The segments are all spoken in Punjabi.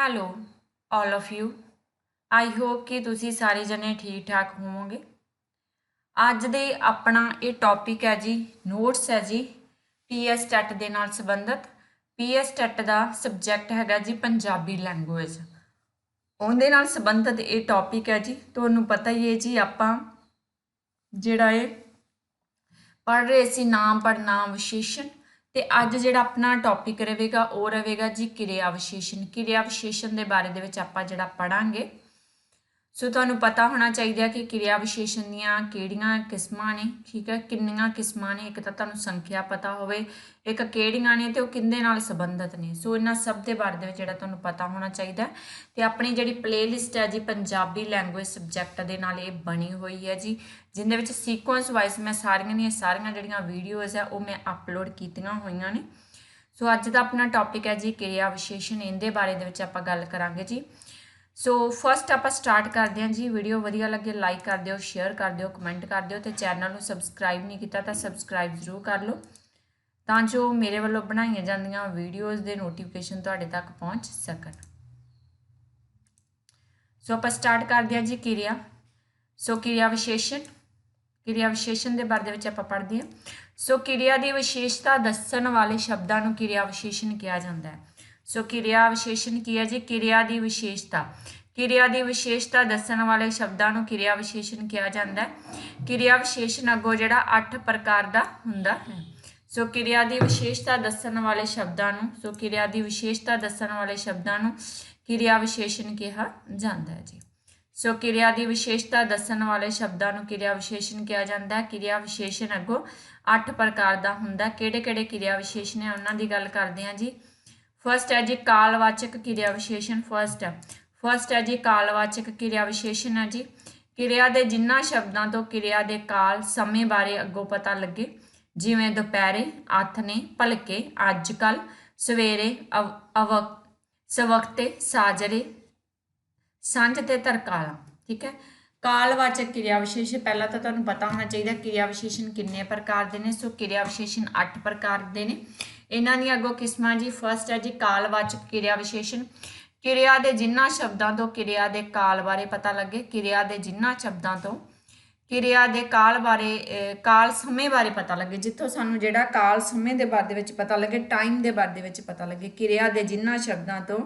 Hello all of you I hope ਕਿ ਤੁਸੀਂ ਸਾਰੇ ਜਣੇ ਠੀਕ ਠਾਕ ਹੋਵੋਗੇ। ਅੱਜ ਦੇ ਆਪਣਾ ਇਹ ਟੌਪਿਕ ਹੈ ਜੀ ਨੋਟਸ ਹੈ ਜੀ ਪੀਐਸ ਟੈਟ ਦੇ ਨਾਲ ਸੰਬੰਧਿਤ। ਪੀਐਸ ਟੈਟ ਦਾ ਸਬਜੈਕਟ ਹੈਗਾ ਜੀ, ਪੰਜਾਬੀ ਲੈਂਗੁਏਜ ਉਹਦੇ ਨਾਲ ਸੰਬੰਧਿਤ ਇਹ ਟੌਪਿਕ ਹੈ ਜੀ, ਤੁਹਾਨੂੰ ਪਤਾ ਹੀ ਹੈ ਜੀ, ਆਪਾਂ ਜਿਹੜਾ ਇਹ ਪੜ੍ਹ ਰਹੇ ਸੀ, ਨਾਮ ਪੜਨਾਮ ਵਿਸ਼ੇਸ਼ਣ। ਤੇ ਅੱਜ ਜਿਹੜਾ ਆਪਣਾ ਟੌਪਿਕ ਰਹੇਗਾ, ਉਹ ਰਹੇਗਾ ਜੀ ਕਿਰਿਆ ਵਿਸ਼ੇਸ਼ਣ ਕਿਰਿਆ ਵਿਸ਼ੇਸ਼ਣ ਦੇ ਬਾਰੇ ਦੇ ਵਿੱਚ ਆਪਾਂ ਜਿਹੜਾ ਪੜਾਂਗੇ ਸੋ ਤੁਹਾਨੂੰ ਪਤਾ ਹੋਣਾ ਚਾਹੀਦਾ ਕਿ ਕਿਰਿਆ ਵਿਸ਼ੇਸ਼ਣ ਦੀਆਂ ਕਿਹੜੀਆਂ ਕਿਸਮਾਂ ਨੇ, ਠੀਕ ਹੈ? ਕਿੰਨੀਆਂ ਕਿਸਮਾਂ ਨੇ? ਇੱਕ ਤਾਂ ਤੁਹਾਨੂੰ ਸੰਖਿਆ ਪਤਾ ਹੋਵੇ, ਇੱਕ ਕਿਹੜੀਆਂ ਨੇ ਤੇ ਉਹ ਕਿੰਦੇ ਨਾਲ ਸੰਬੰਧਿਤ ਨੇ? ਸੋ ਇਹਨਾਂ ਸਭ ਦੇ ਬਾਰੇ ਦੇ ਵਿੱਚ ਜਿਹੜਾ ਤੁਹਾਨੂੰ ਪਤਾ ਹੋਣਾ ਚਾਹੀਦਾ ਤੇ ਆਪਣੀ ਜਿਹੜੀ ਪਲੇਲਿਸਟ ਹੈ ਜੀ, ਪੰਜਾਬੀ ਲੈਂਗੁਏਜ ਸਬਜੈਕਟ ਦੇ ਨਾਲ ਇਹ ਬਣੀ ਹੋਈ ਹੈ ਜੀ, ਜਿੰਦੇ ਵਿੱਚ ਸੀਕੁਐਂਸ ਵਾਈਜ਼ ਮੈਂ ਸਾਰੀਆਂ ਦੀਆਂ ਸਾਰੀਆਂ ਜਿਹੜੀਆਂ ਵੀਡੀਓਜ਼ ਆ ਉਹ ਮੈਂ ਅਪਲੋਡ ਕੀਤੀਆਂ ਹੋਈਆਂ ਨੇ। ਸੋ ਅੱਜ ਦਾ ਆਪਣਾ ਟੌਪਿਕ ਹੈ ਜੀ, ਕਿਰਿਆ ਵਿਸ਼ੇਸ਼ਣ। ਇਹਦੇ ਬਾਰੇ ਦੇ ਵਿੱਚ ਆਪਾਂ ਗੱਲ ਕਰਾਂਗੇ ਜੀ। ਸੋ ਫਸਟ ਆਪਾਂ ਸਟਾਰਟ ਕਰਦੇ ਹਾਂ ਜੀ। ਵੀਡੀਓ ਵਧੀਆ ਲੱਗੇ ਲਾਈਕ ਕਰ ਦਿਓ ਸ਼ੇਅਰ ਕਰ ਦਿਓ ਕਮੈਂਟ ਕਰ ਦਿਓ ਤੇ ਚੈਨਲ ਨੂੰ ਸਬਸਕ੍ਰਾਈਬ ਨਹੀਂ ਕੀਤਾ ਤਾਂ ਸਬਸਕ੍ਰਾਈਬ ਜ਼ਰੂਰ ਕਰ ਲਓ। ਤਾਂ ਜੋ ਮੇਰੇ ਵੱਲੋਂ ਬਣਾਈਆਂ ਜਾਂਦੀਆਂ ਵੀਡੀਓਜ਼ ਦੇ ਨੋਟੀਫਿਕੇਸ਼ਨ ਤੁਹਾਡੇ ਤੱਕ ਪਹੁੰਚ ਸਕਣ। ਸੋ ਆਪਾਂ ਸਟਾਰਟ ਕਰਦੇ ਹਾਂ ਜੀ ਕਿਰਿਆ। ਸੋ ਕਿਰਿਆ ਵਿਸ਼ੇਸ਼ਣ। ਕਿਰਿਆ ਵਿਸ਼ੇਸ਼ਣ ਦੇ ਬਾਰੇ ਦੇ ਵਿੱਚ ਆਪਾਂ ਪੜ੍ਹਦੇ ਹਾਂ। ਸੋ ਕਿਰਿਆ ਦੀ ਵਿਸ਼ੇਸ਼ਤਾ ਦੱਸਣ ਵਾਲੇ ਸ਼ਬਦਾਂ ਨੂੰ ਕਿਰਿਆ ਵਿਸ਼ੇਸ਼ਣ ਕਿਹਾ ਜਾਂਦਾ ਹੈ। ਸੋ ਕਿਰਿਆ ਵਿਸ਼ੇਸ਼ਣ ਕੀ ਹੈ ਜੀ? ਕਿਰਿਆ ਦੀ ਵਿਸ਼ੇਸ਼ਤਾ। ਕਿਰਿਆ ਦੀ ਵਿਸ਼ੇਸ਼ਤਾ ਦੱਸਣ ਵਾਲੇ ਸ਼ਬਦਾਂ ਨੂੰ ਕਿਰਿਆ ਵਿਸ਼ੇਸ਼ਣ ਕਿਹਾ ਜਾਂਦਾ ਹੈ। ਕਿਰਿਆ ਵਿਸ਼ੇਸ਼ਣ ਅੱਗੋਂ ਜਿਹੜਾ 8 ਪ੍ਰਕਾਰ ਦਾ ਹੁੰਦਾ ਹੈ। ਸੋ ਕਿਰਿਆ ਦੀ ਵਿਸ਼ੇਸ਼ਤਾ ਦੱਸਣ ਵਾਲੇ ਸ਼ਬਦਾਂ ਨੂੰ, ਸੋ ਕਿਰਿਆ ਦੀ ਵਿਸ਼ੇਸ਼ਤਾ ਦੱਸਣ ਵਾਲੇ ਸ਼ਬਦਾਂ ਨੂੰ ਕਿਰਿਆ ਵਿਸ਼ੇਸ਼ਣ ਕਿਹਾ ਜਾਂਦਾ ਹੈ ਜੀ। ਸੋ ਕਿਰਿਆ ਦੀ ਵਿਸ਼ੇਸ਼ਤਾ ਦੱਸਣ ਵਾਲੇ ਸ਼ਬਦਾਂ ਨੂੰ ਕਿਰਿਆ ਵਿਸ਼ੇਸ਼ਣ ਕਿਹਾ ਜਾਂਦਾ ਹੈ। ਕਿਰਿਆ ਵਿਸ਼ੇਸ਼ਣ ਅੱਗੋਂ 8 ਪ੍ਰਕਾਰ ਦਾ ਹੁੰਦਾ ਕਿਹੜੇ ਕਿਹੜੇ ਕਿਰਿਆ ਵਿਸ਼ੇਸ਼ਣ ਹੈ ਉਹਨਾਂ ਦੀ ਗੱਲ ਕਰਦੇ ਹਾਂ ਜੀ। ਫਰਸਟ ਹੈ ਜੀ, ਕਾਲਵਾਚਕ ਕਿਰਿਆ ਵਿਸ਼ੇਸ਼ਣ ਫਰਸਟ ਹੈ। ਫਰਸਟ ਹੈ ਜੀ, ਕਾਲਵਾਚਕ ਕਿਰਿਆ ਵਿਸ਼ੇਸ਼ਣ ਹੈ ਜੀ। ਕਿਰਿਆ ਦੇ ਜਿੰਨਾ ਸ਼ਬਦਾਂ ਤੋਂ ਕਿਰਿਆ ਦੇ ਕਾਲ ਸਮੇਂ ਬਾਰੇ ਅੱਗੋਂ ਪਤਾ ਲੱਗੇ, ਜਿਵੇਂ ਦੁਪਹਿਰੇ, ਆਥਨੇ, ਭਲਕੇ ਅੱਜ ਕੱਲ ਸਵੇਰੇ, ਅਵ ਸਵਕਤੇ ਸਾਜਰੇ, ਸਾਂਝ ਤੇ ਤਰਕਾਲਾ, ਠੀਕ ਹੈ? ਕਾਲਵਾਚਕ ਕਿਰਿਆ ਵਿਸ਼ੇਸ਼ ਪਹਿਲਾਂ ਤਾਂ ਤੁਹਾਨੂੰ ਪਤਾ ਹੋਣਾ ਚਾਹੀਦਾ ਕਿਰਿਆ ਵਿਸ਼ੇਸ਼ਣ ਕਿੰਨੇ ਪ੍ਰਕਾਰ ਦੇ ਨੇ, ਸੋ ਕਿਰਿਆ ਵਿਸ਼ੇਸ਼ਣ 8 ਪ੍ਰਕਾਰ ਦੇ ਨੇ। ਇਹਨਾਂ ਦੀਆਂ ਅੱਗੋਂ ਕਿਸਮਾਂ ਜੀ ਫਸਟ ਹੈ ਜੀ, ਕਾਲਵਾਚਕ ਕਿਰਿਆ ਵਿਸ਼ੇਸ਼ਣ। ਕਿਰਿਆ ਦੇ ਜਿੰਨਾ ਸ਼ਬਦਾਂ ਤੋਂ ਕਿਰਿਆ ਦੇ ਕਾਲ ਬਾਰੇ ਪਤਾ ਲੱਗੇ, ਕਿਰਿਆ ਦੇ ਜਿੰਨਾ ਸ਼ਬਦਾਂ ਤੋਂ ਕਿਰਿਆ ਦੇ ਕਾਲ ਬਾਰੇ ਕਾਲ ਸਮੇਂ ਬਾਰੇ ਪਤਾ ਲੱਗੇ, ਜਿੱਥੋਂ ਸਾਨੂੰ ਜਿਹੜਾ ਕਾਲ ਸਮੇਂ ਦੇ ਬਾਰੇ ਦੇ ਵਿੱਚ ਪਤਾ ਲੱਗੇ ਟਾਈਮ ਦੇ ਬਾਰੇ ਦੇ ਵਿੱਚ ਪਤਾ ਲੱਗੇ, ਕਿਰਿਆ ਦੇ ਜਿੰਨਾ ਸ਼ਬਦਾਂ ਤੋਂ,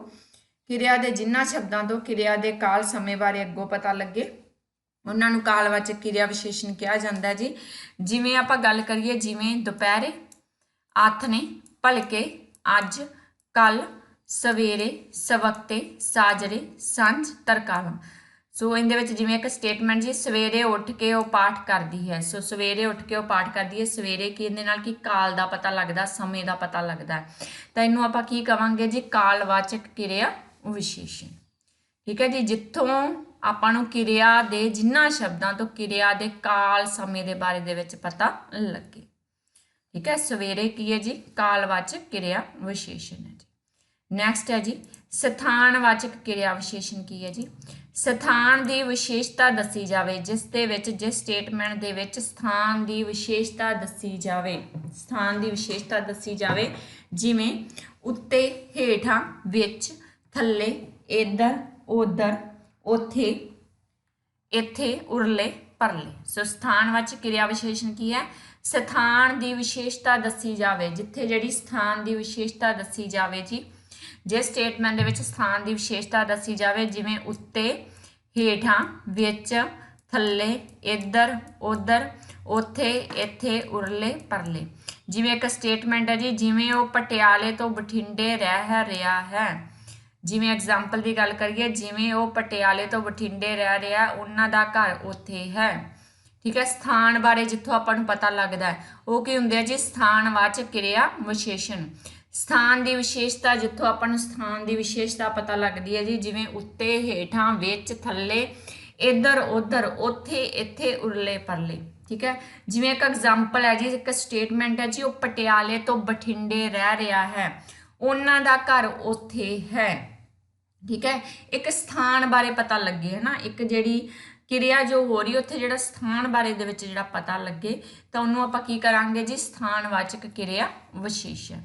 ਕਿਰਿਆ ਦੇ ਜਿੰਨਾ ਸ਼ਬਦਾਂ ਤੋਂ ਕਿਰਿਆ ਦੇ ਕਾਲ ਸਮੇਂ ਬਾਰੇ ਅੱਗੋਂ ਪਤਾ ਲੱਗੇ। ਉਹਨਾਂ ਨੂੰ ਕਾਲਵਾਚਕ ਕਿਰਿਆ ਵਿਸ਼ੇਸ਼ਣ ਕਿਹਾ ਜਾਂਦਾ ਜੀ। ਜਿਵੇਂ ਆਪਾਂ ਗੱਲ ਕਰੀਏ, ਜਿਵੇਂ ਦੁਪਹਿਰੇ ਆਥ ਨੇ ਭਲਕੇ ਅੱਜ ਕੱਲ ਸਵੇਰੇ ਸਵਕਤੇ ਸਾਜਰੇ, ਸੰਝ ਤਰਕਾਲਾ ਸੋ ਇਹਦੇ ਵਿੱਚ ਜਿਵੇਂ ਇੱਕ ਸਟੇਟਮੈਂਟ ਜੀ, ਸਵੇਰੇ ਉੱਠ ਕੇ ਉਹ ਪਾਠ ਕਰਦੀ ਹੈ। ਸੋ ਸਵੇਰੇ ਉੱਠ ਕੇ ਉਹ ਪਾਠ ਕਰਦੀ ਹੈ। ਸਵੇਰੇ ਕੀ ਇਹਦੇ ਨਾਲ ਕੀ? ਕਾਲ ਦਾ ਪਤਾ ਲੱਗਦਾ, ਸਮੇਂ ਦਾ ਪਤਾ ਲੱਗਦਾ ਤਾਂ ਇਹਨੂੰ ਆਪਾਂ ਕੀ ਕਵਾਂਗੇ ਜੀ? ਕਾਲਵਾਚਕ ਕਿਰਿਆ ਵਿਸ਼ੇਸ਼ਣ। ਠੀਕ ਹੈ ਜੀ? ਜਿੱਥੋਂ ਆਪਾਂ ਨੂੰ ਕਿਰਿਆ ਦੇ ਜਿੰਨਾ ਸ਼ਬਦਾਂ ਤੋਂ ਕਿਰਿਆ ਦੇ ਕਾਲ, ਸਮੇਂ ਦੇ ਬਾਰੇ ਦੇ ਵਿੱਚ ਪਤਾ ਲੱਗੇ। ਠੀਕ ਹੈ? ਸਵੇਰੇ ਕੀ ਹੈ ਜੀ? ਕਾਲਵਾਚਕ ਕਿਰਿਆ ਵਿਸ਼ੇਸ਼ਣ ਹੈ ਜੀ। ਨੈਕਸਟ ਹੈ ਜੀ, ਸਥਾਨਵਾਚਕ ਕਿਰਿਆ ਵਿਸ਼ੇਸ਼ਣ ਕੀ ਹੈ ਜੀ? ਸਥਾਨ ਦੀ ਵਿਸ਼ੇਸ਼ਤਾ ਦੱਸੀ ਜਾਵੇ, ਜਿਸ ਦੇ ਵਿੱਚ, ਜਿਸ ਸਟੇਟਮੈਂਟ ਦੇ ਵਿੱਚ ਸਥਾਨ ਦੀ ਵਿਸ਼ੇਸ਼ਤਾ ਦੱਸੀ ਜਾਵੇ, ਸਥਾਨ ਦੀ ਵਿਸ਼ੇਸ਼ਤਾ ਦੱਸੀ ਜਾਵੇ, ਜਿਵੇਂ ਉੱਤੇ ਹੇਠਾਂ ਵਿੱਚ, ਥੱਲੇ, ਇਧਰ, ਉਧਰ, ਉਥੇ, ਇੱਥੇ, ਉਰਲੇ ਪਰਲੇ ਸੋ ਸਥਾਨ ਸਥਾਨਵਾਚਕ ਕਿਰਿਆ ਵਿਸ਼ੇਸ਼ਣ ਕੀ ਹੈ? ਸਥਾਨ ਦੀ ਵਿਸ਼ੇਸ਼ਤਾ ਦੱਸੀ ਜਾਵੇ। ਜਿੱਥੇ ਜਿਹੜੀ ਸਥਾਨ ਦੀ ਵਿਸ਼ੇਸ਼ਤਾ ਦੱਸੀ ਜਾਵੇ ਜੀ, ਜੇ ਸਟੇਟਮੈਂਟ ਦੇ ਵਿੱਚ ਸਥਾਨ ਦੀ ਵਿਸ਼ੇਸ਼ਤਾ ਦੱਸੀ ਜਾਵੇ, ਜਿਵੇਂ ਉੱਤੇ ਹੇਠਾਂ ਵਿੱਚ, ਥੱਲੇ, ਇੱਧਰ, ਉੱਧਰ, ਉੱਥੇ, ਇੱਥੇ, ਉਰਲੇ, ਪਰਲੇ। ਜਿਵੇਂ ਇੱਕ ਸਟੇਟਮੈਂਟ ਹੈ ਜੀ, ਜਿਵੇਂ ਉਹ ਪਟਿਆਲੇ ਤੋਂ ਬਠਿੰਡੇ ਰਹਿ ਰਿਹਾ ਹੈ। ਜਿਵੇਂ ਐਗਜ਼ਾਮਪਲ ਦੀ ਗੱਲ ਕਰੀਏ, ਜਿਵੇਂ ਉਹ ਪਟਿਆਲੇ ਤੋਂ ਬਠਿੰਡੇ ਰਹਿ ਰਿਹਾ, ਉਹਨਾਂ ਦਾ ਘਰ ਉੱਥੇ ਹੈ। ਠੀਕ ਹੈ, ਸਥਾਨ ਬਾਰੇ ਜਿੱਥੋਂ ਆਪਾਂ ਨੂੰ ਪਤਾ ਲੱਗਦਾ ਹੈ, ਉਹ ਕੀ ਹੁੰਦੇ ਆ ਜੀ? ਸਥਾਨਵਾਚਕ ਕਿਰਿਆ ਵਿਸ਼ੇਸ਼ਣ। ਸਥਾਨ ਦੀ ਵਿਸ਼ੇਸ਼ਤਾ ਜਿੱਥੋਂ ਆਪਾਂ ਨੂੰ ਸਥਾਨ ਦੀ ਵਿਸ਼ੇਸ਼ਤਾ ਪਤਾ ਲੱਗਦੀ ਹੈ ਜੀ, ਜਿਵੇਂ ਉੱਤੇ ਹੇਠਾਂ, ਵਿੱਚ ਥੱਲੇ, ਇੱਧਰ, ਉੱਧਰ, ਉੱਥੇ, ਇੱਥੇ, ਉਰਲੇ, ਪਰਲੇ। ਠੀਕ ਹੈ, ਜਿਵੇਂ ਇੱਕ ਐਗਜ਼ਾਮਪਲ ਹੈ ਜੀ, ਇੱਕ ਸਟੇਟਮੈਂਟ ਹੈ ਜੀ, ਉਹ ਪਟਿਆਲੇ ਤੋਂ ਬਠਿੰਡੇ ਰਹਿ ਰਿਹਾ ਹੈ। ਉਹਨਾਂ ਦਾ ਘਰ ਉੱਥੇ ਹੈ। ਠੀਕ ਹੈ? ਇੱਕ ਸਥਾਨ ਬਾਰੇ ਪਤਾ ਲੱਗੇ ਹੈ ਨਾ ਇੱਕ ਜਿਹੜੀ ਕਿਰਿਆ ਜੋ ਹੋ ਰਹੀ ਉੱਥੇ ਜਿਹੜਾ ਸਥਾਨ ਬਾਰੇ ਦੇ ਵਿੱਚ ਜਿਹੜਾ ਪਤਾ ਲੱਗੇ, ਤਾਂ ਉਹਨੂੰ ਆਪਾਂ ਕੀ ਕਰਾਂਗੇ ਜੀ? ਸਥਾਨਵਾਚਕ ਕਿਰਿਆ ਵਿਸ਼ੇਸ਼ਣ।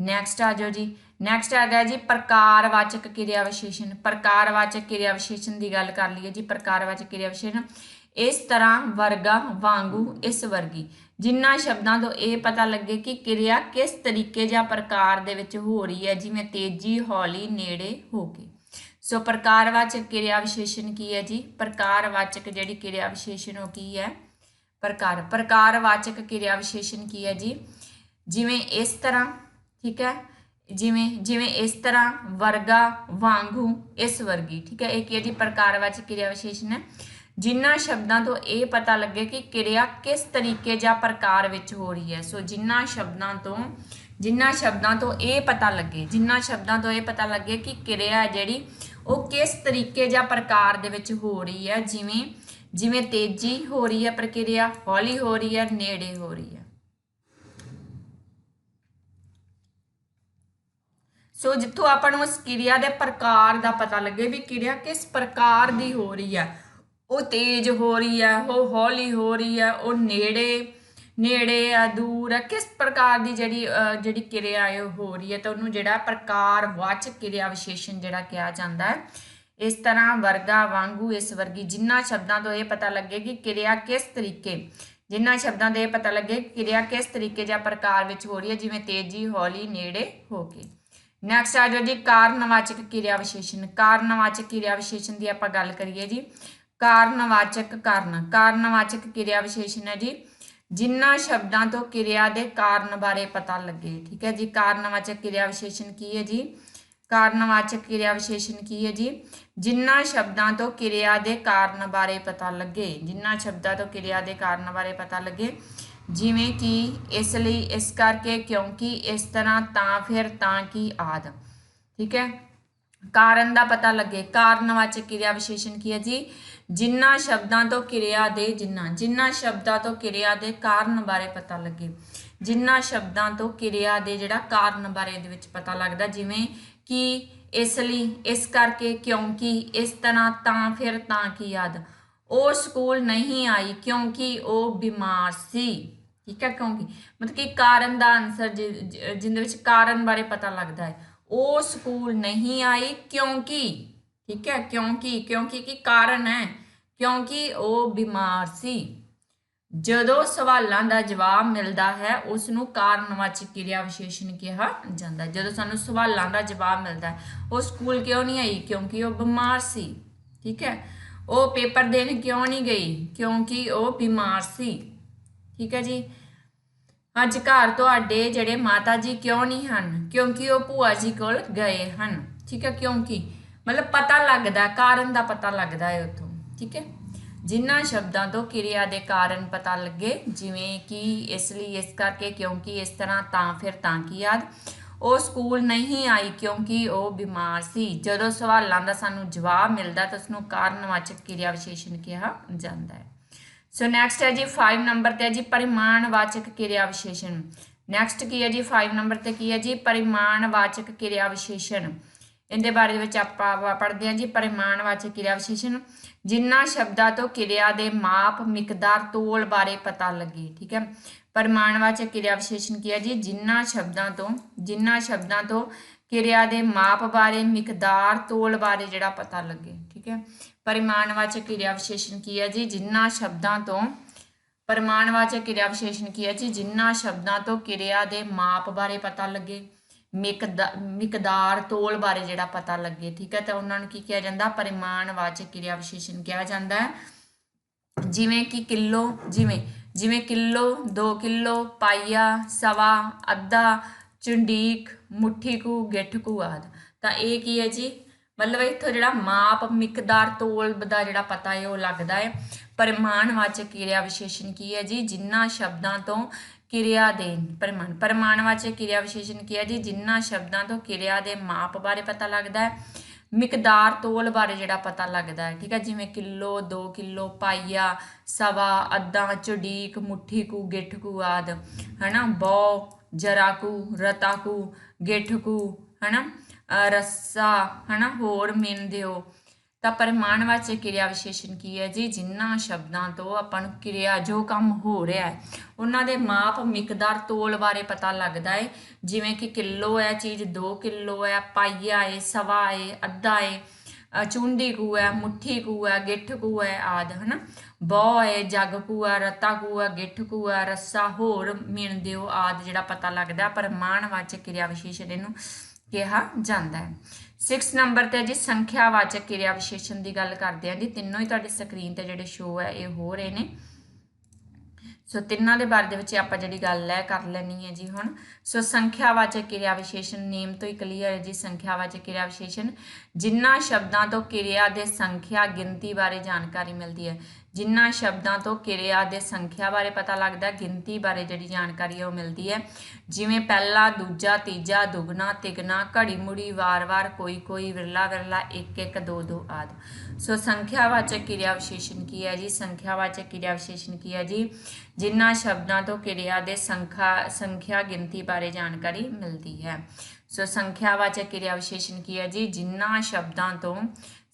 ਨੈਕਸਟ ਆ ਜਾਓ ਜੀ। ਨੈਕਸਟ ਆ ਗਿਆ ਜੀ, ਪ੍ਰਕਾਰਵਾਚਕ ਕਿਰਿਆ ਵਿਸ਼ੇਸ਼ਣ। ਪ੍ਰਕਾਰਵਾਚਕ ਕਿਰਿਆ ਵਿਸ਼ੇਸ਼ਣ ਦੀ ਗੱਲ ਕਰ ਲਈਏ ਜੀ, ਪ੍ਰਕਾਰਵਾਚਕ ਕਿਰਿਆ ਵਿਸ਼ੇਸ਼ਣ। ਇਸ ਤਰ੍ਹਾਂ ਵਰਗਾ ਵਾਂਗੂ ਇਸ ਵਰਗੀ। ਜਿੰਨਾ ਸ਼ਬਦਾਂ ਤੋਂ ਇਹ ਪਤਾ ਲੱਗੇ ਕਿ ਕਿਰਿਆ ਕਿਸ ਤਰੀਕੇ ਜਾਂ ਪ੍ਰਕਾਰ ਦੇ ਵਿੱਚ ਹੋ ਰਹੀ ਹੈ, ਜਿਵੇਂ ਤੇਜ਼ੀ, ਹੌਲੀ, ਨੇੜੇ ਹੋ ਕੇ। ਸੋ ਪ੍ਰਕਾਰਵਾਚਕ ਕਿਰਿਆ ਵਿਸ਼ੇਸ਼ਣ ਕੀ ਹੈ ਜੀ ਪ੍ਰਕਾਰਵਾਚਕ ਜਿਹੜੀ ਕਿਰਿਆ ਵਿਸ਼ੇਸ਼ਣ ਉਹ ਕੀ ਹੈ ਪ੍ਰਕਾਰ ਪ੍ਰਕਾਰਵਾਚਕ ਕਿਰਿਆ ਵਿਸ਼ੇਸ਼ਣ ਕੀ ਹੈ ਜੀ ਜਿਵੇਂ ਇਸ ਤਰ੍ਹਾਂ ਠੀਕ ਹੈ ਜਿਵੇਂ ਜਿਵੇਂ ਇਸ ਤਰ੍ਹਾਂ ਵਰਗਾ ਵਾਂਗੂ ਇਸ ਵਰਗੀ ਠੀਕ ਹੈ ਇਹ ਕੀ ਹੈ ਜੀ ਪ੍ਰਕਾਰਵਾਚਕ ਕਿਰਿਆ ਵਿਸ਼ੇਸ਼ਣ ਹੈ ਜਿਨ੍ਹਾਂ ਸ਼ਬਦਾਂ ਤੋਂ ਇਹ ਪਤਾ ਲੱਗੇ ਕਿ ਕਿਰਿਆ ਕਿਸ ਤਰੀਕੇ ਜਾਂ ਪ੍ਰਕਾਰ ਵਿੱਚ ਹੋ ਰਹੀ ਹੈ ਸੋ ਜਿਨ੍ਹਾਂ ਸ਼ਬਦਾਂ ਤੋਂ ਜਿਨ੍ਹਾਂ ਸ਼ਬਦਾਂ ਤੋਂ ਇਹ ਪਤਾ ਲੱਗੇ ਜਿਨ੍ਹਾਂ ਸ਼ਬਦਾਂ ਤੋਂ ਇਹ ਪਤਾ ਲੱਗੇ ਕਿ ਕਿਰਿਆ ਜਿਹੜੀ ਉਹ ਕਿਸ ਤਰੀਕੇ ਜਾਂ ਪ੍ਰਕਾਰ ਦੇ ਵਿੱਚ ਹੋ ਰਹੀ ਹੈ? ਜਿਵੇਂ ਜਿਵੇਂ ਤੇਜ਼ੀ ਹੋ ਰਹੀ ਹੈ ਪ੍ਰਕਿਰਿਆ, ਹੌਲੀ ਹੋ ਰਹੀ ਹੈ, ਨੇੜੇ ਹੋ ਰਹੀ ਹੈ। ਸੋ ਜਿੱਥੋਂ ਆਪਾਂ ਨੂੰ ਉਸ ਕਿਰਿਆ ਦੇ ਪ੍ਰਕਾਰ ਦਾ ਪਤਾ ਲੱਗੇ ਵੀ ਕਿਰਿਆ ਕਿਸ ਪ੍ਰਕਾਰ ਦੀ ਹੋ ਰਹੀ ਹੈ। ਉਹ ਤੇਜ਼ ਹੋ ਰਹੀ ਹੈ, ਉਹ ਹੌਲੀ ਹੋ ਰਹੀ ਹੈ, ਉਹ ਨੇੜੇ ਨੇੜੇ ਆ, ਦੂਰ ਆ, ਕਿਸ ਪ੍ਰਕਾਰ ਦੀ ਜਿਹੜੀ ਜਿਹੜੀ ਕਿਰਿਆ ਹੈ ਉਹ ਹੋ ਰਹੀ ਹੈ ਤਾਂ ਉਹਨੂੰ ਜਿਹੜਾ ਪ੍ਰਕਾਰ ਵਾਚਕ ਕਿਰਿਆ ਵਿਸ਼ੇਸ਼ਣ ਜਿਹੜਾ ਕਿਹਾ ਜਾਂਦਾ ਹੈ, ਇਸ ਤਰ੍ਹਾਂ ਵਰਗਾ ਵਾਂਗੂ ਇਸ ਵਰਗੀ ਜਿੰਨਾ ਸ਼ਬਦਾਂ ਤੋਂ ਇਹ ਪਤਾ ਲੱਗੇ ਕਿ ਕਿਰਿਆ ਕਿਸ ਤਰੀਕੇ, ਜਿੰਨਾ ਸ਼ਬਦਾਂ ਦੇ ਇਹ ਪਤਾ ਲੱਗੇ ਕਿ ਕਿਰਿਆ ਕਿਸ ਤਰੀਕੇ ਜਾਂ ਪ੍ਰਕਾਰ ਵਿੱਚ ਹੋ ਰਹੀ ਹੈ, ਜਿਵੇਂ ਤੇਜ਼ੀ, ਹੌਲੀ, ਨੇੜੇ ਹੋ ਕੇ। ਨੈਕਸਟ ਆ ਜਾਓ ਜੀ, ਕਾਰਨਵਾਚਕ ਕਿਰਿਆ ਵਿਸ਼ੇਸ਼ਣ। ਕਾਰਨਵਾਚਕ ਕਿਰਿਆ ਵਿਸ਼ੇਸ਼ਣ ਦੀ ਆਪਾਂ ਗੱਲ ਕਰੀਏ ਜੀ। ਕਾਰਨਵਾਚਕ ਕਾਰਨ। ਕਾਰਨਵਾਚਕ ਕਿਰਿਆ ਵਿਸ਼ੇਸ਼ਣ ਹੈ ਜੀ ਜਿਨ੍ਹਾਂ ਸ਼ਬਦਾਂ ਤੋਂ ਕਿਰਿਆ ਦੇ ਕਾਰਨ ਬਾਰੇ ਪਤਾ ਲੱਗੇ, ਠੀਕ ਹੈ ਜੀ? ਕਾਰਨਵਾਚਕ ਕਿਰਿਆ ਵਿਸ਼ੇਸ਼ਣ ਕੀ ਹੈ ਜੀ? ਕਾਰਨਵਾਚਕ ਕਿਰਿਆ ਵਿਸ਼ੇਸ਼ਣ ਕੀ ਹੈ ਜੀ? ਜਿਨ੍ਹਾਂ ਸ਼ਬਦਾਂ ਤੋਂ ਕਿਰਿਆ ਦੇ ਕਾਰਨ ਬਾਰੇ ਪਤਾ ਲੱਗੇ, ਜਿੰਨਾ ਸ਼ਬਦਾਂ ਤੋਂ ਕਿਰਿਆ ਦੇ ਕਾਰਨ ਬਾਰੇ ਪਤਾ ਲੱਗੇ, ਜਿਵੇਂ ਕਿ ਇਸ ਲਈ, ਇਸ ਕਰਕੇ ਕਿਉਂਕਿ ਇਸ ਤਰ੍ਹਾਂ ਤਾਂ ਫਿਰ ਤਾਂ ਕਿ ਆਦ, ਠੀਕ ਹੈ? ਕਾਰਨ ਦਾ ਪਤਾ ਲੱਗੇ ਕਾਰਨਵਾਚਕ ਕਿਰਿਆ ਵਿਸ਼ੇਸ਼ਣ ਕੀ ਹੈ ਜੀ? ਜਿੰਨਾ ਸ਼ਬਦਾਂ ਤੋਂ ਕਿਰਿਆ ਦੇ ਜਿੰਨਾ ਜਿੰਨਾ ਸ਼ਬਦਾਂ ਤੋਂ ਕਿਰਿਆ ਦੇ ਕਾਰਨ ਬਾਰੇ ਪਤਾ ਲੱਗੇ। ਜਿੰਨਾ ਸ਼ਬਦਾਂ ਤੋਂ ਕਿਰਿਆ ਦੇ ਜਿਹੜਾ ਕਾਰਨ ਬਾਰੇ ਦੇ ਵਿੱਚ ਪਤਾ ਲੱਗਦਾ, ਜਿਵੇਂ ਕਿ ਇਸ ਲਈ, ਇਸ ਕਰਕੇ ਕਿਉਂਕਿ, ਇਸ ਤਰ੍ਹਾਂ ਤਾਂ ਫਿਰ ਤਾਂ ਕੀ ਆਦ ਉਹ ਸਕੂਲ ਨਹੀਂ ਆਈ ਕਿਉਂਕਿ ਉਹ ਬਿਮਾਰ ਸੀ। ਠੀਕ ਹੈ, ਕਿਉਂਕਿ ਮਤਲਬ ਕਿ ਕਾਰਨ ਦਾ ਆਨਸਰ ਜਿੰਦੇ ਵਿੱਚ ਕਾਰਨ ਬਾਰੇ ਪਤਾ ਲੱਗਦਾ ਹੈ। ਉਹ ਸਕੂਲ ਨਹੀਂ ਆਈ ਕਿਉਂਕਿ, ਠੀਕ ਹੈ, ਕਿਉਂਕਿ ਕਿਉਂਕਿ ਕੀ ਕਾਰਨ ਹੈ? ਕਿਉਂਕਿ ਉਹ ਬਿਮਾਰ ਸੀ। ਜਦੋਂ ਸਵਾਲਾਂ ਦਾ ਜਵਾਬ ਮਿਲਦਾ ਹੈ ਉਸ ਨੂੰ ਕਾਰਨਵਾਚਕ ਕਿਰਿਆ ਵਿਸ਼ੇਸ਼ਣ ਕਿਹਾ ਜਾਂਦਾ। ਜਦੋਂ ਸਾਨੂੰ ਸਵਾਲਾਂ ਦਾ ਜਵਾਬ ਮਿਲਦਾ ਹੈ, ਉਹ ਸਕੂਲ ਕਿਉਂ ਨਹੀਂ ਆਈ? ਕਿਉਂਕਿ ਉਹ ਬਿਮਾਰ ਸੀ। ਠੀਕ ਹੈ? ਉਹ ਪੇਪਰ ਦੇਣ ਕਿਉਂ ਨਹੀਂ ਗਈ? ਕਿਉਂਕਿ ਉਹ ਬਿਮਾਰ ਸੀ। ਠੀਕ ਹੈ ਜੀ? ਅੱਜ ਘਰ ਤੁਹਾਡੇ ਜਿਹੜੇ ਮਾਤਾ ਜੀ ਕਿਉਂ ਨਹੀਂ ਹਨ? ਕਿਉਂਕਿ ਉਹ ਭੂਆ ਜੀ ਕੋਲ ਗਏ ਹਨ। ਠੀਕ ਹੈ? ਕਿਉਂਕਿ? ਮਤਲਬ ਪਤਾ ਲੱਗਦਾ, ਕਾਰਨ ਦਾ ਪਤਾ ਲੱਗਦਾ ਹੈ ਉੱਥੋਂ। ਠੀਕ ਹੈ? ਜਿਨ੍ਹਾਂ ਸ਼ਬਦਾਂ ਤੋਂ ਕਿਰਿਆ ਦੇ ਕਾਰਨ ਪਤਾ ਲੱਗੇ, ਜਿਵੇਂ ਕਿ ਇਸ ਲਈ ਇਸ ਕਰਕੇ ਕਿਉਂਕਿ ਇਸ ਤਰ੍ਹਾਂ ਤਾਂ ਫਿਰ ਤਾਂ ਕੀ ਯਾਦ? ਉਹ ਸਕੂਲ ਨਹੀਂ ਆਈ ਕਿਉਂਕਿ ਉਹ ਬਿਮਾਰ ਸੀ। ਜਦੋਂ ਸਵਾਲਾਂ ਦਾ ਸਾਨੂੰ ਜਵਾਬ ਮਿਲਦਾ ਤਾਂ ਉਸ ਨੂੰ ਕਾਰਨਵਾਚਕ ਕਿਰਿਆ ਵਿਸ਼ੇਸ਼ਣ ਕਿਹਾ ਜਾਂਦਾ ਹੈ। ਸੋ ਨੈਕਸਟ ਹੈ ਜੀ 5 ਨੰਬਰ ਤੇ ਹੈ ਜੀ, ਪਰਿਮਾਣਵਾਚਕ ਕਿਰਿਆ ਵਿਸ਼ੇਸ਼ਣ। ਨੈਕਸਟ ਕੀ ਹੈ ਜੀ 5 ਨੰਬਰ ਤੇ ਕੀ ਹੈ ਜੀ, ਪਰਿਮਾਣਵਾਚਕ ਕਿਰਿਆ ਵਿਸ਼ੇਸ਼ਣ। ਇਹਦੇ ਬਾਰੇ ਵਿੱਚ ਆਪਾਂ ਪੜ੍ਹਦੇ ਹਾਂ ਜੀ ਪਰਿਮਾਣਵਾਚਕ ਕਿਰਿਆ ਵਿਸ਼ੇਸ਼ਣ ਜਿਨ੍ਹਾਂ ਸ਼ਬਦਾਂ ਤੋਂ ਕਿਰਿਆ ਦੇ ਮਾਪ, ਮਿਕਦਾਰ, ਤੋਲ ਬਾਰੇ ਪਤਾ ਲੱਗੇ, ਠੀਕ ਹੈ। ਪਰਿਮਾਣਵਾਚਕ ਕਿਰਿਆ ਵਿਸ਼ੇਸ਼ਣ ਕੀ ਹੈ ਜੀ? ਜਿਨ੍ਹਾਂ ਸ਼ਬਦਾਂ ਤੋਂ ਜਿਨ੍ਹਾਂ ਸ਼ਬਦਾਂ ਤੋਂ ਕਿਰਿਆ ਦੇ ਮਾਪ ਬਾਰੇ, ਮਿਕਦਾਰ, ਤੋਲ ਬਾਰੇ ਜਿਹੜਾ ਪਤਾ ਲੱਗੇ, ਠੀਕ ਹੈ। ਪਰਿਮਾਣਵਾਚਕ ਕਿਰਿਆ ਵਿਸ਼ੇਸ਼ਣ ਕੀ ਹੈ ਜੀ? ਜਿਨ੍ਹਾਂ ਸ਼ਬਦਾਂ ਤੋਂ ਪਰਿਮਾਣਵਾਚਕ ਕਿਰਿਆ ਵਿਸ਼ੇਸ਼ਣ ਕੀ ਹੈ ਜੀ? ਜਿਨ੍ਹਾਂ ਸ਼ਬਦਾਂ ਤੋਂ ਕਿਰਿਆ ਦੇ ਮਾਪ ਬਾਰੇ ਪਤਾ ਲੱਗੇ ਮਿਕਦਾਰ ਤੋਲ ਬਾਰੇ ਜਿਹੜਾ ਪਤਾ ਲੱਗੇ, ਠੀਕ ਹੈ? ਤਾਂ ਉਹਨਾਂ ਨੂੰ ਕੀ ਕਿਹਾ ਜਾਂਦਾ? ਪਰਿਮਾਣਵਾਚਕ ਕਿਰਿਆ ਵਿਸ਼ੇਸ਼ਣ ਕਿਹਾ ਜਾਂਦਾ ਹੈ। ਜਿਵੇਂ ਕਿ ਕਿਲੋ, ਜਿਵੇਂ ਜਿਵੇਂ ਕਿਲੋ 2 ਕਿਲੋ, ਪਾਈਆ, ਸਵਾ, ਅੱਧਾ, ਚੁੰਡੀਕ ਮੁੱਠੀ ਕੁ ਗਿੱਠ ਕੁ ਆਦ। ਤਾਂ ਇਹ ਕੀ ਹੈ ਜੀ? ਮਤਲਬ ਇੱਥੋਂ ਜਿਹੜਾ ਮਾਪ, ਮਿਕਦਾਰ, ਤੋਲ ਦਾ ਜਿਹੜਾ ਪਤਾ ਹੈ, ਉਹ ਲੱਗਦਾ ਹੈ। ਪਰਿਮਾਣਵਾਚਕ ਕਿਰਿਆ ਵਿਸ਼ੇਸ਼ਣ ਕੀ ਹੈ ਜੀ? ਜਿੰਨਾ ਸ਼ਬਦਾਂ ਤੋਂ ਕਿਰਿਆ ਦੇ ਪਰਿਮਾਣ ਪਰਿਮਾਣਵਾਚਕ ਕਿਰਿਆ ਵਿਸ਼ੇਸ਼ਣ ਕੀ ਹੈ ਜੀ? ਜਿੰਨਾ ਸ਼ਬਦਾਂ ਤੋਂ ਕਿਰਿਆ ਦੇ ਮਾਪ ਬਾਰੇ ਪਤਾ ਲੱਗਦਾ ਹੈ, ਮਿਕਦਾਰ ਤੋਲ ਬਾਰੇ ਜਿਹੜਾ ਪਤਾ ਲੱਗਦਾ ਹੈ, ਠੀਕ ਹੈ? ਜਿਵੇਂ ਕਿਲੋ 2 ਕਿਲੋ, ਪਾਈਆ, ਸਵਾ, ਅੱਧਾ ਚੁਡੀਕ ਮੁੱਠੀ ਕੁ, ਗਿੱਠ ਕੁ ਆਦ, ਹਨਾ? ਬੌ, ਜਰਾ ਕੁ, ਰਤਾ ਕੁ, ਗਿੱਠ ਕੁ, ਹਨਾ? ਰੱਸਾ, ਹਨਾ? ਹੋਰ ਮਿਣ ਦਿਓ। ਤਾਂ ਪਰਿਮਾਣਵਾਚਕ ਕਿਰਿਆ ਵਿਸ਼ੇਸ਼ਣ ਕੀ ਹੈ ਜੀ? ਜਿਨ੍ਹਾਂ ਸ਼ਬਦਾਂ ਤੋਂ ਆਪਾਂ ਨੂੰ ਕਿਰਿਆ ਜੋ ਕੰਮ ਹੋ ਰਿਹਾ ਹੈ, ਉਹਨਾਂ ਦੇ ਮਾਪ, ਮਿਕਦਾਰ, ਤੋਲ ਬਾਰੇ ਪਤਾ ਲੱਗਦਾ ਹੈ। ਜਿਵੇਂ ਕਿ ਕਿਲੋ ਹੈ, ਚੀਜ਼ 2 ਕਿਲੋ ਹੈ ਪਾਈਆ ਹੈ ਸਵਾ ਹੈ ਅੱਧਾ ਹੈ ਚੁੰਡੀ ਕੂ ਹੈ, ਮੁੱਠੀ ਕੂ ਹੈ, ਗਿੱਠ ਕੂ ਹੈ ਆਦ, ਹਨਾ? ਬਹੁ ਹੈ, ਜਗ ਕੂ ਹੈ, ਰਤਾ ਕੂ ਹੈ, ਗਿੱਠ ਕੂ ਹੈ, ਰੱਸਾ, ਹੋਰ, ਮਿਣ ਦਿਓ ਆਦ ਜਿਹੜਾ ਪਤਾ ਲੱਗਦਾ ਪਰਿਮਾਣਵਾਚਕ ਕਿਰਿਆ ਵਿਸ਼ੇਸ਼ਣ ਇਹਨੂੰ ਕਿਹਾ ਜਾਂਦਾ ਹੈ। 6 ਨੰਬਰ ਤੇ ਜੀ ਸੰਖਿਆਵਾਚਕ ਕਿਰਿਆ ਵਿਸ਼ੇਸ਼ਣ ਦੀ ਗੱਲ ਕਰਦੇ ਹਾਂ ਜੀ। ਤਿੰਨੋਂ ਹੀ ਤੁਹਾਡੀ ਸਕਰੀਨ ਤੇ ਜਿਹੜੇ ਸ਼ੋ ਹੈ, ਇਹ ਹੋ ਰਹੇ ਨੇ। ਸੋ ਤਿੰਨਾਂ ਦੇ ਬਾਰੇ ਦੇ ਵਿੱਚ ਆਪਾਂ ਜਿਹੜੀ ਗੱਲ ਹੈ, ਕਰ ਲੈਣੀ ਹੈ ਜੀ ਹੁਣ। ਸੋ ਸੰਖਿਆਵਾਚਕ ਕਿਰਿਆ ਵਿਸ਼ੇਸ਼ਣ ਨੇਮ ਤੋਂ ਹੀ ਕਲੀਅਰ ਹੈ ਜੀ, ਸੰਖਿਆਵਾਚਕ ਕਿਰਿਆ ਵਿਸ਼ੇਸ਼ਣ ਜਿਨ੍ਹਾਂ ਸ਼ਬਦਾਂ ਤੋਂ ਕਿਰਿਆ ਦੇ ਸੰਖਿਆ ਗਿਣਤੀ ਬਾਰੇ ਜਾਣਕਾਰੀ ਮਿਲਦੀ ਹੈ। ਜਿਨ੍ਹਾਂ ਸ਼ਬਦਾਂ ਤੋਂ ਕਿਰਿਆ ਦੇ ਸੰਖਿਆ ਬਾਰੇ ਪਤਾ ਲੱਗਦਾ, ਗਿਣਤੀ ਬਾਰੇ ਜਿਹੜੀ ਜਾਣਕਾਰੀ ਹੈ ਉਹ ਮਿਲਦੀ ਹੈ। ਜਿਵੇਂ ਪਹਿਲਾ, ਦੂਜਾ, ਤੀਜਾ, ਦੁਗਣਾ, ਤਿਗਣਾ ਘੜੀ ਮੁੜੀ ਵਾਰ-ਵਾਰ ਕੋਈ ਕੋਈ ਵਿਰਲਾ ਵਿਰਲਾ ਇੱਕ ਇੱਕ ਦੋ ਦੋ ਆਦਿ। ਸੋ ਸੰਖਿਆਵਾਚਕ ਕਿਰਿਆ ਵਿਸ਼ੇਸ਼ਣ ਕੀ ਹੈ ਜੀ? ਸੰਖਿਆਵਾਚਕ ਕਿਰਿਆ ਵਿਸ਼ੇਸ਼ਣ ਕੀ ਹੈ ਜੀ? ਜਿਨ੍ਹਾਂ ਸ਼ਬਦਾਂ ਤੋਂ ਕਿਰਿਆ ਦੇ ਸੰਖਿਆ ਸੰਖਿਆ, ਗਿਣਤੀ ਬਾਰੇ ਜਾਣਕਾਰੀ ਮਿਲਦੀ ਹੈ। ਸੋ ਸੰਖਿਆਵਾਚਕ ਕਿਰਿਆ ਵਿਸ਼ੇਸ਼ਣ ਕੀ ਹੈ ਜੀ? ਜਿਨ੍ਹਾਂ ਸ਼ਬਦਾਂ ਤੋਂ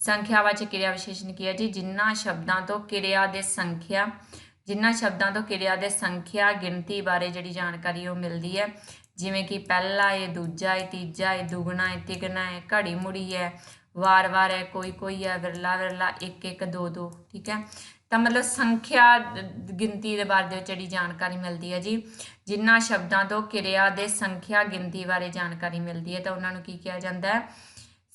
ਸੰਖਿਆ ਸੰਖਿਆਵਾਚਕ ਕਿਰਿਆ ਵਿਸ਼ੇਸ਼ਣ ਕੀ ਹੈ ਜੀ? ਜਿਨ੍ਹਾਂ ਸ਼ਬਦਾਂ ਤੋਂ ਕਿਰਿਆ ਦੇ ਸੰਖਿਆ ਜਿਨ੍ਹਾਂ ਸ਼ਬਦਾਂ ਤੋਂ ਕਿਰਿਆ ਦੇ ਸੰਖਿਆ ਗਿਣਤੀ ਬਾਰੇ ਜਿਹੜੀ ਜਾਣਕਾਰੀ ਉਹ ਮਿਲਦੀ ਹੈ। ਜਿਵੇਂ ਕਿ ਪਹਿਲਾ ਹੈ, ਦੂਜਾ ਹੈ, ਤੀਜਾ ਹੈ, ਦੁਗਣਾ ਹੈ, ਤਿਗਣਾ ਹੈ, ਘੜੀ ਮੁੜੀ ਹੈ ਵਾਰ-ਵਾਰ ਹੈ, ਕੋਈ ਕੋਈ ਹੈ, ਵਿਰਲਾ ਵਿਰਲਾ, ਇੱਕ ਇੱਕ, ਦੋ ਦੋ, ਠੀਕ ਹੈ? ਤਾਂ ਮਤਲਬ ਸੰਖਿਆ ਗਿਣਤੀ ਦੇ ਬਾਰੇ ਵਿੱਚ ਜਿਹੜੀ ਜਾਣਕਾਰੀ ਮਿਲਦੀ ਹੈ ਜੀ। ਜਿਨ੍ਹਾਂ ਸ਼ਬਦਾਂ ਤੋਂ ਕਿਰਿਆ ਦੇ ਸੰਖਿਆ ਗਿਣਤੀ ਬਾਰੇ ਜਾਣਕਾਰੀ ਮਿਲਦੀ ਹੈ ਤਾਂ ਉਹਨਾਂ ਨੂੰ ਕੀ ਕਿਹਾ ਜਾਂਦਾ ਹੈ?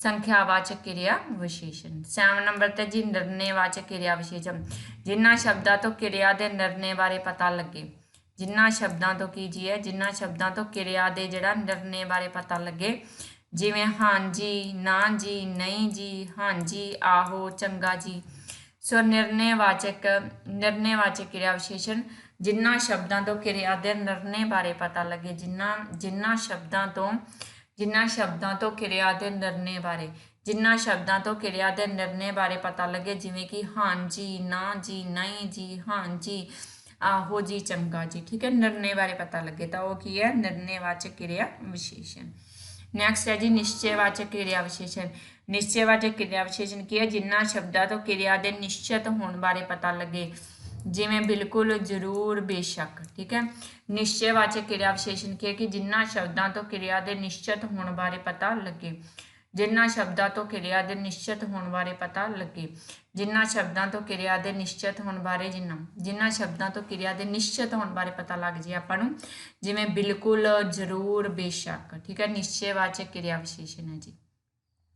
ਸੰਖਿਆਵਾਚਕ ਕਿਰਿਆ ਵਿਸ਼ੇਸ਼ਣ। 7 ਨੰਬਰ ਤੇ ਜੀ ਨਿਰਣੈਵਾਚਕ ਕਿਰਿਆ ਵਿਸ਼ੇਸ਼ਣ ਜਿਨ੍ਹਾਂ ਸ਼ਬਦਾਂ ਤੋਂ ਕਿਰਿਆ ਦੇ ਨਿਰਣੈ ਬਾਰੇ ਪਤਾ ਲੱਗੇ, ਜਿਨ੍ਹਾਂ ਸ਼ਬਦਾਂ ਤੋਂ ਕੀ ਜੀ ਹੈ, ਜਿਨ੍ਹਾਂ ਸ਼ਬਦਾਂ ਤੋਂ ਕਿਰਿਆ ਦੇ ਜਿਹੜਾ ਨਿਰਣੈ ਬਾਰੇ ਪਤਾ ਲੱਗੇ, ਜਿਵੇਂ ਹਾਂਜੀ ਨਾ ਜੀ, ਨਹੀਂ ਜੀ ਹਾਂਜੀ ਆਹੋ, ਚੰਗਾ ਜੀ। ਸੋ ਨਿਰਣੈਵਾਚਕ ਨਿਰਣੈਵਾਚਕ ਕਿਰਿਆ ਵਿਸ਼ੇਸ਼ਣ ਜਿਨ੍ਹਾਂ ਸ਼ਬਦਾਂ ਤੋਂ ਕਿਰਿਆ ਦੇ ਨਿਰਣੇ ਬਾਰੇ ਪਤਾ ਲੱਗੇ, ਜਿਨ੍ਹਾਂ ਜਿਨ੍ਹਾਂ ਸ਼ਬਦਾਂ ਤੋਂ ਜਿਨ੍ਹਾਂ ਸ਼ਬਦਾਂ ਤੋਂ ਕਿਰਿਆ ਦੇ ਨਿਰਣੇ ਬਾਰੇ ਜਿਨ੍ਹਾਂ ਸ਼ਬਦਾਂ ਤੋਂ ਕਿਰਿਆ ਦੇ ਨਿਰਣੇ ਬਾਰੇ ਪਤਾ ਲੱਗੇ, ਜਿਵੇਂ ਕਿ ਹਾਂਜੀ ਨਾ ਜੀ, ਨਹੀਂ ਜੀ, ਹਾਂ ਜੀ, ਆਹੋ ਜੀ, ਚੰਗਾ ਜੀ, ਠੀਕ ਹੈ, ਨਿਰਣੇ ਬਾਰੇ ਪਤਾ ਲੱਗੇ ਤਾਂ ਉਹ ਕੀ ਹੈ? ਨਿਰਣੈਵਾਚਕ ਕਿਰਿਆ ਵਿਸ਼ੇਸ਼ਣ। ਨੈਕਸਟ ਹੈ ਜੀ ਨਿਸ਼ਚੈਵਾਚਕ ਕਿਰਿਆ ਵਿਸ਼ੇਸ਼ਣ। ਨਿਸ਼ਚੈਵਾਚਕ ਕਿਰਿਆ ਵਿਸ਼ੇਸ਼ਣ ਕੀ ਹੈ? ਜਿਨ੍ਹਾਂ ਸ਼ਬਦਾਂ ਤੋਂ ਕਿਰਿਆ ਦੇ ਨਿਸ਼ਚਿਤ ਹੋਣ ਬਾਰੇ ਪਤਾ ਲੱਗੇ ਜਿਵੇਂ ਬਿਲਕੁਲ ਜ਼ਰੂਰ ਬੇਸ਼ੱਕ, ਠੀਕ ਹੈ? ਨਿਸ਼ਚੈਵਾਚਕ ਕਿਰਿਆ ਵਿਸ਼ੇਸ਼ਣ ਕੀ ਹੈ ਕਿ ਜਿਨ੍ਹਾਂ ਸ਼ਬਦਾਂ ਤੋਂ ਕਿਰਿਆ ਦੇ ਨਿਸ਼ਚਿਤ ਹੋਣ ਬਾਰੇ ਪਤਾ ਲੱਗੇ ਜਿਨ੍ਹਾਂ ਸ਼ਬਦਾਂ ਤੋਂ ਕਿਰਿਆ ਦੇ ਨਿਸ਼ਚਿਤ ਹੋਣ ਬਾਰੇ ਪਤਾ ਲੱਗੇ ਜਿਨ੍ਹਾਂ ਸ਼ਬਦਾਂ ਤੋਂ ਕਿਰਿਆ ਦੇ ਨਿਸ਼ਚਿਤ ਹੋਣ ਬਾਰੇ ਜਿੰਨਾ ਜਿਨ੍ਹਾਂ ਸ਼ਬਦਾਂ ਤੋਂ ਕਿਰਿਆ ਦੇ ਨਿਸ਼ਚਿਤ ਹੋਣ ਬਾਰੇ ਪਤਾ ਲੱਗ ਜੇ ਆਪਾਂ ਨੂੰ, ਜਿਵੇਂ ਬਿਲਕੁਲ ਜ਼ਰੂਰ ਬੇਸ਼ੱਕ, ਠੀਕ ਹੈ? ਨਿਸ਼ਚੈਵਾਚਕ ਕਿਰਿਆ ਵਿਸ਼ੇਸ਼ਣ ਹੈ ਜੀ।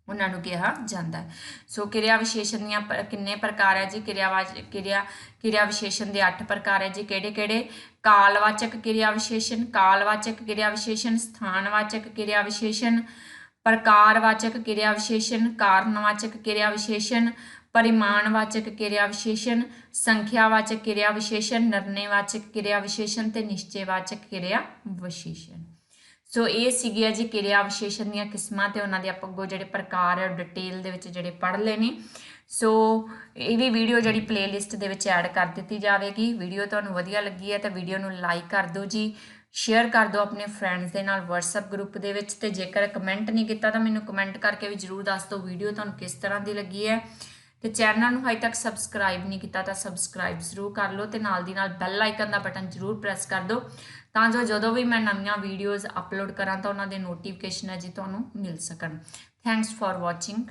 ਉਹਨਾਂ ਨੂੰ ਕਿਹਾ ਜਾਂਦਾ ਹੈ। ਸੋ ਕਿਰਿਆ ਵਿਸ਼ੇਸ਼ਣ ਦੀਆਂ ਪ- ਕਿੰਨੇ ਪ੍ਰਕਾਰ ਹੈ ਜੀ? ਕਿਰਿਆਵਾਚਕ ਕਿਰਿਆ ਕਿਰਿਆ ਵਿਸ਼ੇਸ਼ਣ ਦੇ 8 ਪ੍ਰਕਾਰ ਹੈ ਜੀ। ਕਿਹੜੇ ਕਿਹੜੇ? ਕਾਲਵਾਚਕ ਕਿਰਿਆ ਵਿਸ਼ੇਸ਼ਣ, ਕਾਲਵਾਚਕ ਕਿਰਿਆ ਵਿਸ਼ੇਸ਼ਣ, ਸਥਾਨਵਾਚਕ ਕਿਰਿਆ ਵਿਸ਼ੇਸ਼ਣ, ਪ੍ਰਕਾਰਵਾਚਕ ਕਿਰਿਆ ਵਿਸ਼ੇਸ਼ਣ, ਕਾਰਨਵਾਚਕ ਕਿਰਿਆ ਵਿਸ਼ੇਸ਼ਣ, ਪਰਿਮਾਣਵਾਚਕ ਕਿਰਿਆ ਵਿਸ਼ੇਸ਼ਣ, ਸੰਖਿਆਵਾਚਕ ਕਿਰਿਆ ਵਿਸ਼ੇਸ਼ਣ, ਨਿਰਣੈਵਾਚਕ ਕਿਰਿਆ ਵਿਸ਼ੇਸ਼ਣ ਤੇ ਨਿਸ਼ਚੈਵਾਚਕ ਕਿਰਿਆ ਵਿਸ਼ੇਸ਼ਣ। ਸੋ ਇਹ ਸੀਗੀਆਂ ਜੀ ਕਿਰਿਆ ਵਿਸ਼ੇਸ਼ਣ ਦੀਆਂ ਕਿਸਮਾਂ ਤੇ ਉਹਨਾਂ ਦੇ ਆਪਾਂ ਅੱਗੋਂ ਜਿਹੜੇ ਪ੍ਰਕਾਰ ਹੈ ਡਿਟੇਲ ਦੇ ਵਿੱਚ ਜਿਹੜੇ ਪੜ੍ਹ ਲਏ ਨੇ। ਸੋ ਇਹ ਵੀ ਵੀਡੀਓ ਜਿਹੜੀ ਪਲੇਲਿਸਟ ਦੇ ਵਿੱਚ ਐਡ ਕਰ ਦਿੱਤੀ ਜਾਵੇਗੀ। ਵੀਡੀਓ ਤੁਹਾਨੂੰ ਵਧੀਆ ਲੱਗੀ ਹੈ ਤਾਂ ਵੀਡੀਓ ਨੂੰ ਲਾਈਕ ਕਰ ਦਿਓ ਜੀ। ਸ਼ੇਅਰ ਕਰ ਦਿਓ ਆਪਣੇ ਫਰੈਂਡਸ ਦੇ ਨਾਲ, WhatsApp ਗਰੁੱਪ ਦੇ ਵਿੱਚ ਤੇ ਜੇਕਰ ਕਮੈਂਟ ਨਹੀਂ ਕੀਤਾ ਤਾਂ ਮੈਨੂੰ ਕਮੈਂਟ ਕਰਕੇ ਵੀ ਜਰੂਰ ਦੱਸ ਦਿਓ ਵੀਡੀਓ ਤੁਹਾਨੂੰ ਕਿਸ ਤਰ੍ਹਾਂ ਦੀ ਲੱਗੀ ਹੈ। ਤੇ ਚੈਨਲ ਨੂੰ ਹਜੇ ਤੱਕ ਸਬਸਕ੍ਰਾਈਬ ਨਹੀਂ ਕੀਤਾ ਤਾਂ ਸਬਸਕ੍ਰਾਈਬ ਜ਼ਰੂਰ ਕਰ ਲਓ ਤੇ ਨਾਲ ਦੀ ਨਾਲ ਬੈਲ ਆਈਕਨ ਦਾ ਬਟਨ ਜ਼ਰੂਰ ਪ੍ਰੈਸ ਕਰ ਦਿਓ। ਤਾਂ ਜੋ ਜਦੋਂ ਵੀ ਮੈਂ ਨਵੀਆਂ ਵੀਡੀਓਜ਼ ਅਪਲੋਡ ਕਰਾਂ ਤਾਂ ਉਹਨਾਂ ਦੇ ਨੋਟੀਫਿਕੇਸ਼ਨ ਹੈ ਜੀ ਤੁਹਾਨੂੰ ਮਿਲ ਸਕਣ। Thanks for watching